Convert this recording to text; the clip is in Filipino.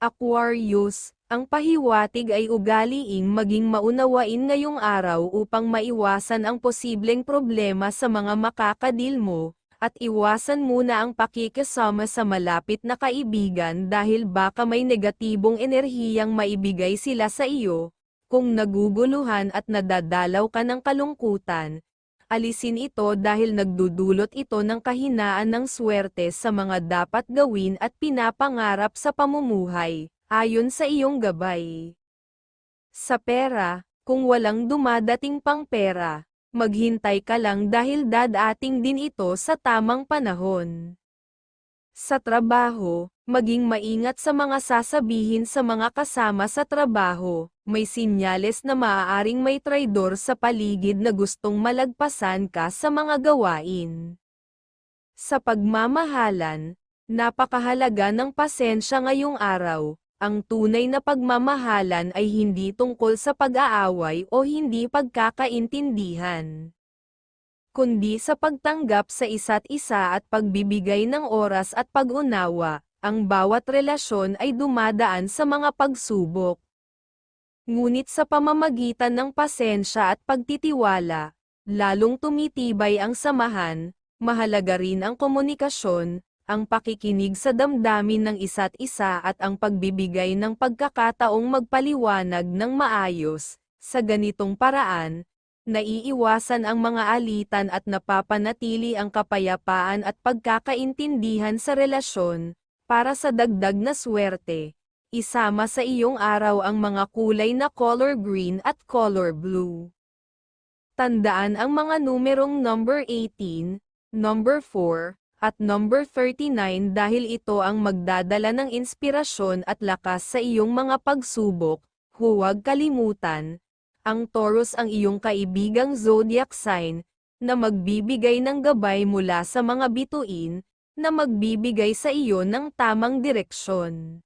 Aquarius, ang pahiwatig ay ugaliing maging maunawain ngayong araw upang maiwasan ang posibleng problema sa mga makakadil mo, at iwasan muna ang pakikisama sa malapit na kaibigan dahil baka may negatibong enerhiyang maibigay sila sa iyo, kung naguguluhan at nadadalaw ka ng kalungkutan, alisin ito dahil nagdudulot ito ng kahinaan ng swerte sa mga dapat gawin at pinapangarap sa pamumuhay, ayon sa iyong gabay. Sa pera, kung walang dumadating pang pera, maghintay ka lang dahil dadating din ito sa tamang panahon. Sa trabaho, maging maingat sa mga sasabihin sa mga kasama sa trabaho, may sinyales na maaaring may traidor sa paligid na gustong malagpasan ka sa mga gawain. Sa pagmamahalan, napakahalaga ng pasensya ngayong araw, ang tunay na pagmamahalan ay hindi tungkol sa pag-aaway o hindi pagkakaintindihan kundi sa pagtanggap sa isa't isa at pagbibigay ng oras at pag-unawa, ang bawat relasyon ay dumadaan sa mga pagsubok. Ngunit sa pamamagitan ng pasensya at pagtitiwala, lalong tumitibay ang samahan, mahalaga rin ang komunikasyon, ang pakikinig sa damdamin ng isa't isa at ang pagbibigay ng pagkakataong magpaliwanag ng maayos, sa ganitong paraan, naiiwasan ang mga alitan at napapanatili ang kapayapaan at pagkakaintindihan sa relasyon, para sa dagdag na swerte. Isama sa iyong araw ang mga kulay na color green at color blue. Tandaan ang mga numerong number 18, number 4, at number 39 dahil ito ang magdadala ng inspirasyon at lakas sa iyong mga pagsubok. Huwag kalimutan, ang Taurus ang iyong kaibigang zodiac sign, na magbibigay ng gabay mula sa mga bituin, na magbibigay sa iyo ng tamang direksyon.